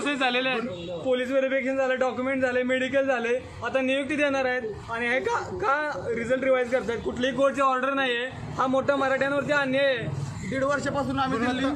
Process झालेल्या आहेत. Police verification झालं डॉक्युमेंट झाले मेडिकल झाले आता नियुक्ती देणार आहेत. आणि हे का का रिझल्ट रिवाईज करतायत? कुठलीही कोर्टची ऑर्डर नाही आहे हा मोठा मराठ्यांवरती अन्याय आहे. दीड वर्षापासून आम्ही दिल्ली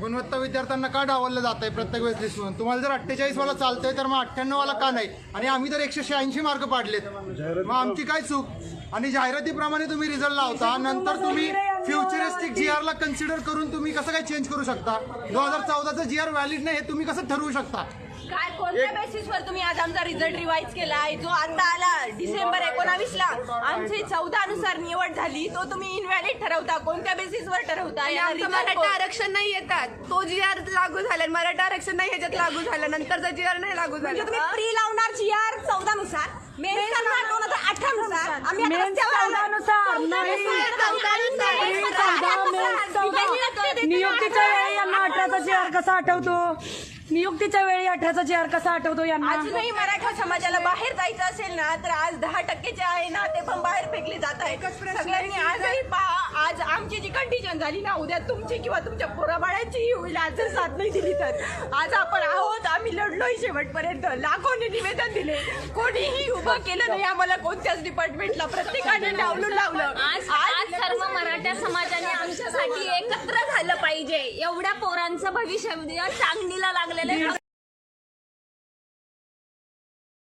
गुणवत्ता विद्यार्थ्यांना का डावललं जात आहे प्रत्येक वेळेस लिस्टमधून तुम्हाला जर अठ्ठेचाळीस वाला चालतंय तर मग अठ्ठ्याण्णव वाला का नाही? आणि आम्ही तर एकशे शहाऐंशी मार्क पाडलेत. मग आमची काय चूक? आणि जाहिरातीप्रमाणे तुम्ही रिझल्ट लावता नंतर तुम्ही फ्युचरिस्टिक जी ला कन्सिडर करून तुम्ही कसं काय चेंज करू शकता? दोन हजार चौदाचं जी आर व्हॅलिड नाही हे तुम्ही कसं ठरवू शकता? काय कोणत्या बेसिसवर तुम्ही आज आमचा रिझल्ट रिवाईज केला आहे? जो आता आला डिसेंबर एकोणावीस ला आमची चौदा नुसार निवड झाली तो तुम्ही इनव्हॅलिड ठरवता. कोणत्या बेसिसवर ठरवता? आणि या आमचं result मराठा कोण- आरक्षण नाही येतात तो जी आर लागू झाला आणि मराठा आरक्षण नाही ह्याच्यात लागू झालं. नंतरचा जी आर नाही लागू म्हणजे तुम्ही झाला प्री लावणार जी आर चौदा नुसार मेन करणार दोन हजार अठरा नुसार आम्ही आता रस्त्यावर आलो नाही. नुसार, चौदा नुसार, प्री चौदा चौदा, मेन नुसार. चौदा. नियुक्ती देते नियुक्तीच्या वेळी यांना अठराचा जी आर कसा आठवतो? नियुक्तीच्या वेळी अठराचा जी आर कसा आठवतो यांना? अजूनही मराठा समाजाला बाहेर जायचं असेल ना तर आज दहा टक्केचे आहे ना ते पण बाहेर फेकले जात आहेत. सगळ्यांनी आजही पहा आज आमची जी कंडिशन झाली ना उद्या तुमची किंवा तुमच्या पोराबाळाची होईल आज जर साथ नाही दिली तर. आज आपण आहोत आम्ही लढलोय शेवटपर्यंत. लाखोने निवेदन दिले. कोणीही उभं केलं नाही आम्हाला कोणत्याच डिपार्टमेंटला प्रत्येकाने लावलं. लावलं मराठा समाजाने आमच्यासाठी एकत्र झालं पाहिजे. एवढ्या पोरांचं भविष्य चांगलीला लागलेलं